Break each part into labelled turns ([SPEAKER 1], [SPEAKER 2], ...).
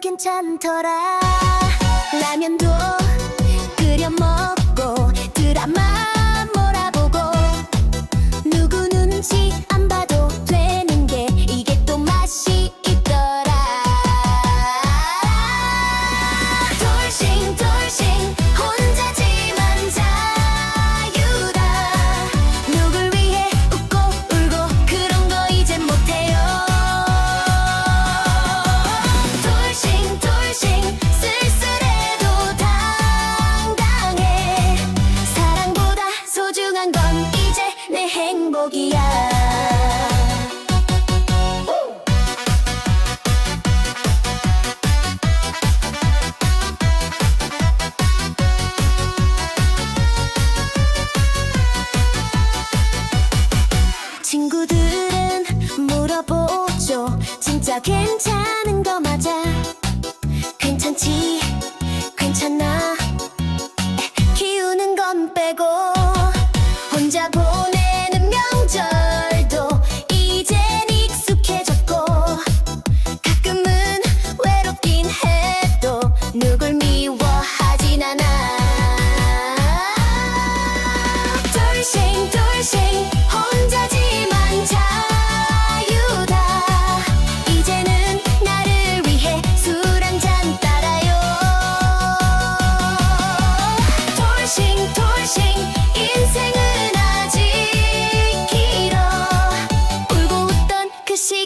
[SPEAKER 1] 괜찮더라. 행복이야. 친구들은 물어보죠. 진짜 괜찮은 거 맞아? 괜찮지?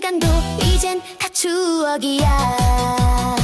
[SPEAKER 1] 시간도 이젠 다 추억이야.